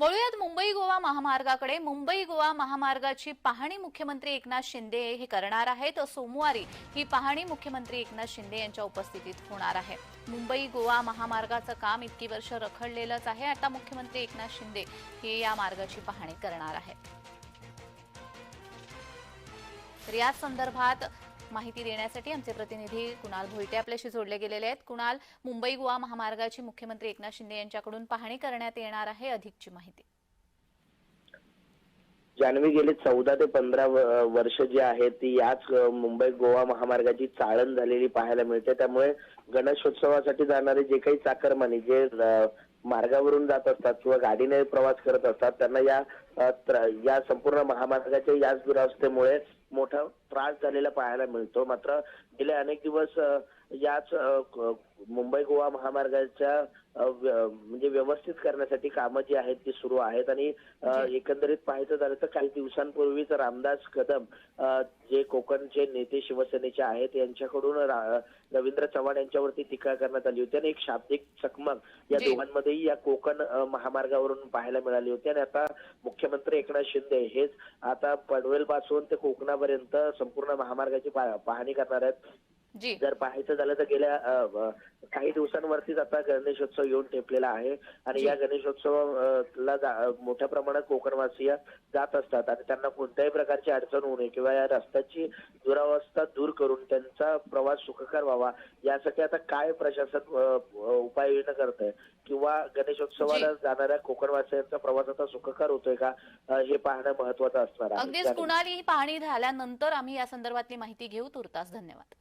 वळूयात मुंबई गोवा महामार्गाकडे. मुंबई गोवा महामार्गाची पाहणी मुख्यमंत्री एकनाथ शिंदे हे करणार आहेत. सोमवारी ही पाहणी मुख्यमंत्री एकनाथ शिंदे यांच्या उपस्थितीत होणार आहे. मुंबई गोवा महामार्गाचं काम इतकी वर्ष रखडलेलंच आहे. आता मुख्यमंत्री एकनाथ शिंदे हे या मार्गाची पाहणी करणार आहेत. तर या संदर्भात माहिती देण्यासाठी आमचे प्रतिनिधी कुणाल भोईटे आपल्याशी जोडले गेलेले आहेत. कुणाल मुंबई गोवा महामार्गाची मुख्यमंत्री एकनाथ शिंदे यांच्याकडून पाहणी करण्यात येणार आहे अधिकची माहिती. जान्हवी गेली चौदा ते पंधरा वर्ष जी आहेत ती याच मुंबई गोवा महामार्गाची चाळण झालेली पाहायला मिळते. त्यामुळे गणेशोत्सवासाठी जाणारे जे काही चाकरमानी जे मार्गावरून जात असतात किंवा गाडीने प्रवास करत असतात त्यांना या या संपूर्ण महामार्गाच्या याच दुरावस्थेमुळे मोठा त्रास झालेला पाहायला मिळतो मात्र गेले अनेक दिवस याच मुंबई गोवा महामार्गाच्या म्हणजे व्यवस्थित करण्यासाठी कामं जी आहेत ती सुरू आहेत आणि. एकंदरीत पाहायचं झालं तर काही दिवसांपूर्वीच रामदास कदम जे कोकणचे नेते शिवसेनेचे आहेत यांच्याकडून रवींद्र चव्हाण यांच्यावरती टीका करण्यात आली होती आणि एक शाब्दिक चकमक या. दोघांमध्येही या कोकण महामार्गावरून पाहायला मिळाली होती आणि आता मुख्यमंत्री एकनाथ शिंदे हेच आता पनवेल पासून ते कोकणापर्यंत संपूर्ण महामार्गाची पाहणी करणार आहेत. जर पाहायचं झालं तर गेल्या काही दिवसांवरतीच आता गणेशोत्सव येऊन ठेपलेला आहे. आणि. या गणेशोत्सवाला मोठ्या प्रमाणात कोकणवासीय जात असतात. आणि त्यांना कोणत्याही प्रकारची अडचण होऊ नये किंवा या रस्त्याची दुरावस्था दूर करून त्यांचा प्रवास सुखकर व्हावा यासाठी आता काय प्रशासन उपाययोजना करत आहे किंवा गणेशोत्सवाला जाणाऱ्या कोकणवासियांचा प्रवास आता सुखकर होतोय का? हे पाहणं महत्वाचं असणार आहे. अगदीच कुणाल पाहणी झाल्यानंतर आम्ही या संदर्भातली माहिती घेऊ. तुर्तास धन्यवाद.